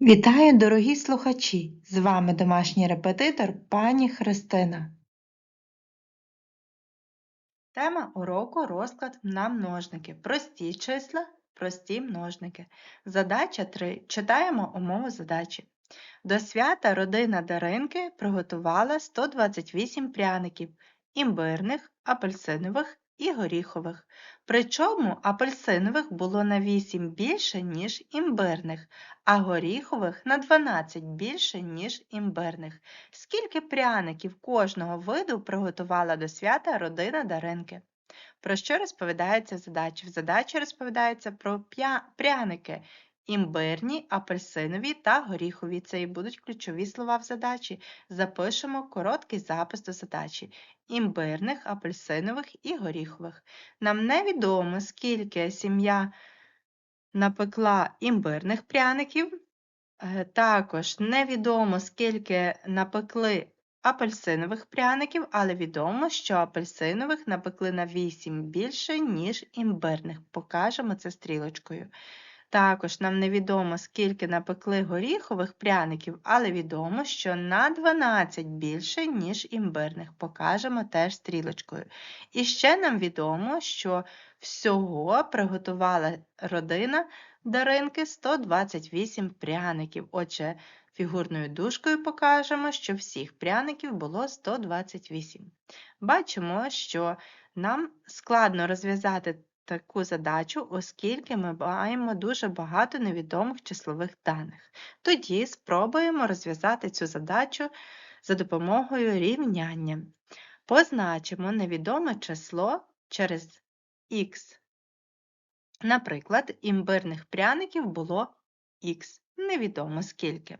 Вітаю, дорогі слухачі! З вами домашній репетитор пані Христина. Тема уроку розклад на множники. Прості числа, прості множники. Задача 3. Читаємо умову задачі. До свята родина Даринки приготувала 128 пряників імбирних, апельсинових і горіхових. Причому апельсинових було на 8 більше, ніж імбирних, а горіхових на 12 більше, ніж імбирних. Скільки пряників кожного виду приготувала до свята родина Даринки? Про що розповідається задача? В задачі розповідається про пряники. Імбирні, апельсинові та горіхові це і будуть ключові слова в задачі. Запишемо короткий запис до задачі імбирних, апельсинових і горіхових. Нам невідомо, скільки сім'я напекла імбирних пряників, е, також невідомо, скільки напекли апельсинових пряників, але відомо, що апельсинових напекли на 8 більше, ніж імбирних. Покажемо це стрілочкою. Також нам невідомо, скільки напекли горіхових пряників, але відомо, що на 12 більше, ніж імбирних. Покажемо теж стрілочкою. І ще нам відомо, що всього приготувала родина Даринки 128 пряників. Отже, фігурною дужкою покажемо, що всіх пряників було 128. Бачимо, що нам складно розв'язати таку задачу, оскільки ми маємо дуже багато невідомих числових даних. Тоді спробуємо розв'язати цю задачу за допомогою рівняння. Позначимо невідоме число через х. Наприклад, імбирних пряників було х, невідомо скільки.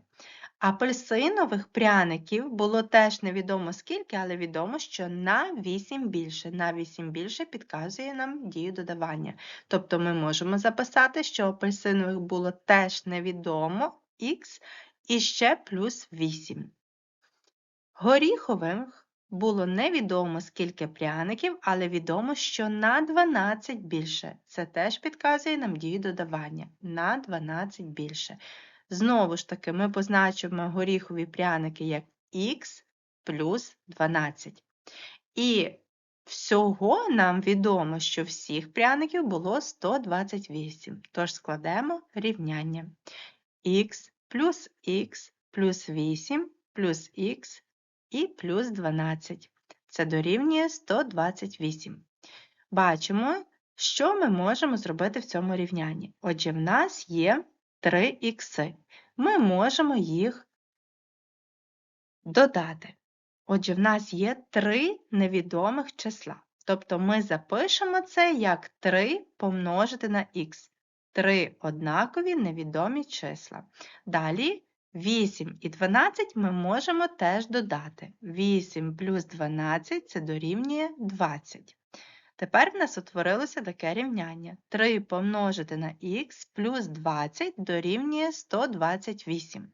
Апельсинових пряників було теж невідомо скільки, але відомо, що на 8 більше. На 8 більше підказує нам дію додавання. Тобто ми можемо записати, що апельсинових було теж невідомо х і ще плюс 8. Горіхових було невідомо скільки пряників, але відомо, що на 12 більше. Це теж підказує нам дію додавання. На 12 більше. Знову ж таки, ми позначимо горіхові пряники як х плюс 12. І всього нам відомо, що всіх пряників було 128. Тож складемо рівняння х плюс х плюс 8 плюс х і плюс 12. Це дорівнює 128. Бачимо, що ми можемо зробити в цьому рівнянні. Отже, в нас є 3х. Ми можемо їх додати. Отже, в нас є три невідомих числа. Тобто ми запишемо це як 3 помножити на х. Три однакові невідомі числа. Далі 8 і 12 ми можемо теж додати. 8 плюс 12 це дорівнює 20. Тепер в нас утворилося таке рівняння. 3 помножити на х плюс 20 дорівнює 128.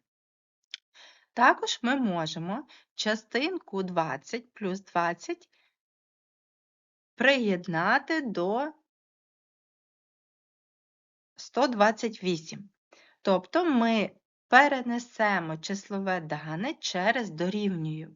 Також ми можемо частинку 20 плюс 20 приєднати до 128. Тобто ми перенесемо числове дане через дорівнюю.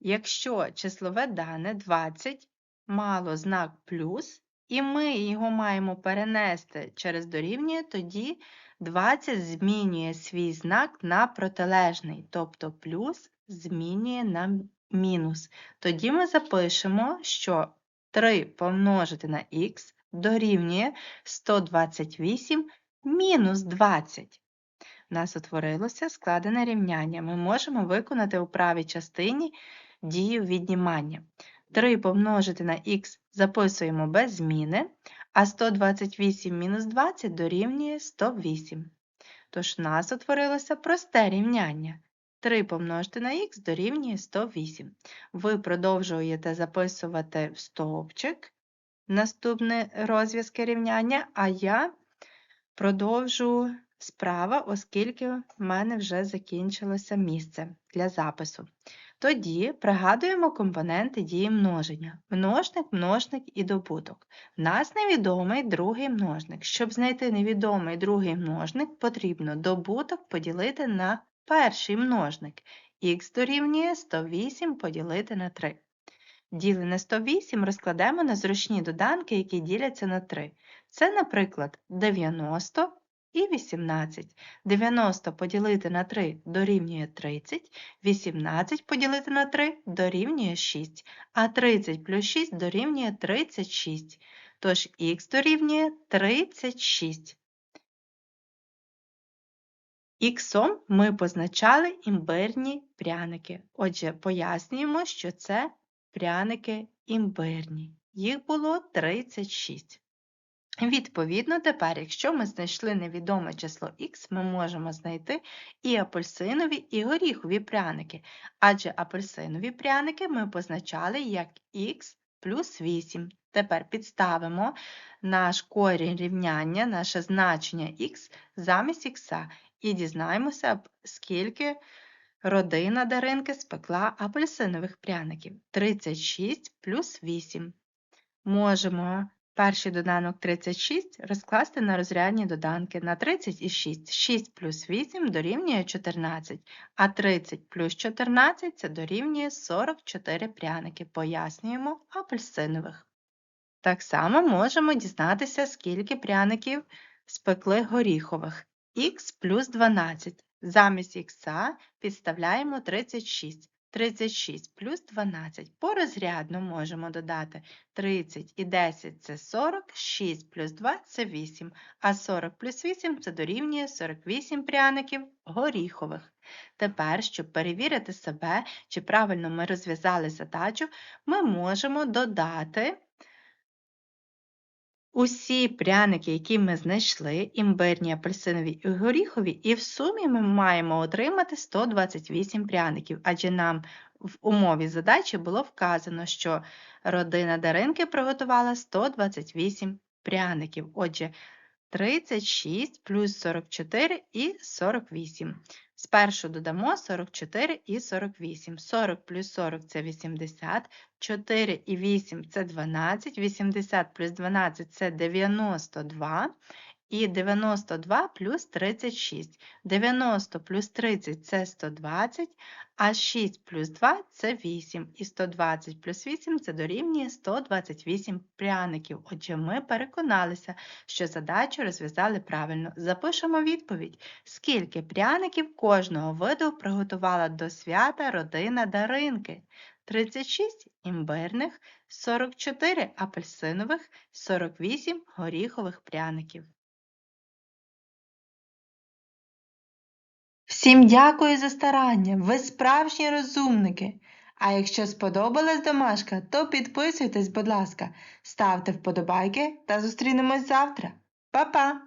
Якщо числове дане 20 мало знак плюс, і ми його маємо перенести через дорівнює, тоді 20 змінює свій знак на протилежний, тобто плюс змінює на мінус. Тоді ми запишемо, що 3 помножити на х дорівнює 128 мінус 20. У нас утворилося складене рівняння. Ми можемо виконати у правій частині дію віднімання. 3 помножити на х записуємо без зміни, а 128 мінус 20 дорівнює 108. Тож у нас утворилося просте рівняння. 3 помножити на х дорівнює 108. Ви продовжуєте записувати в стовпчик наступне розв'язки рівняння, а я продовжу справа, оскільки в мене вже закінчилося місце для запису. Тоді пригадуємо компоненти дії множення. Множник, множник і добуток. В нас невідомий другий множник. Щоб знайти невідомий другий множник, потрібно добуток поділити на перший множник. Х дорівнює 108 поділити на 3. Ділене 108 розкладемо на зручні доданки, які діляться на 3. Це, наприклад, 90 і 18. 90 поділити на 3 дорівнює 30, 18 поділити на 3 дорівнює 6, а 30 плюс 6 дорівнює 36. Тож х дорівнює 36. Іксом ми позначали імбирні пряники. Отже, пояснюємо, що це пряники імбирні. Їх було 36. Відповідно, тепер, якщо ми знайшли невідоме число х, ми можемо знайти і апельсинові, і горіхові пряники, адже апельсинові пряники ми позначали як х плюс 8. Тепер підставимо наш корінь рівняння, наше значення х замість х і дізнаємося, скільки родина Даринки спекла апельсинових пряників. 36 плюс 8. Можемо перший доданок 36 розкласти на розрядні доданки на 30 і 6. 6 плюс 8 дорівнює 14, а 30 плюс 14 це дорівнює 44 пряники. Пояснюємо апельсинових. Так само можемо дізнатися, скільки пряників спекли горіхових. Х плюс 12. Замість х підставляємо 36. 36 плюс 12. Порозрядно можемо додати 30 і 10 це 40, 6 плюс 2 це 8, а 40 плюс 8 це дорівнює 48 пряників горіхових. Тепер, щоб перевірити себе, чи правильно ми розв'язали задачу, ми можемо додати Усі пряники, які ми знайшли, імбирні, апельсинові і горіхові, і в сумі ми маємо отримати 128 пряників, адже нам в умові задачі було вказано, що родина Даринки приготувала 128 пряників. Отже, 36 плюс 44 і 48. Спершу додамо 44 і 48. 40 плюс 40 це 80, 4 і 8 це 12, 80 плюс 12 це 92. І 92 плюс 36. 90 плюс 30 це 120, а 6 плюс 2 це 8. І 120 плюс 8 це дорівнює 128 пряників. Отже, ми переконалися, що задачу розв'язали правильно. Запишемо відповідь, скільки пряників кожного виду приготувала до свята родина Даринки. 36 імбирних, 44 апельсинових, 48 горіхових пряників. Всім дякую за старання, ви справжні розумники. А якщо сподобалась домашка, то підписуйтесь, будь ласка, ставте вподобайки та зустрінемось завтра. Па-па!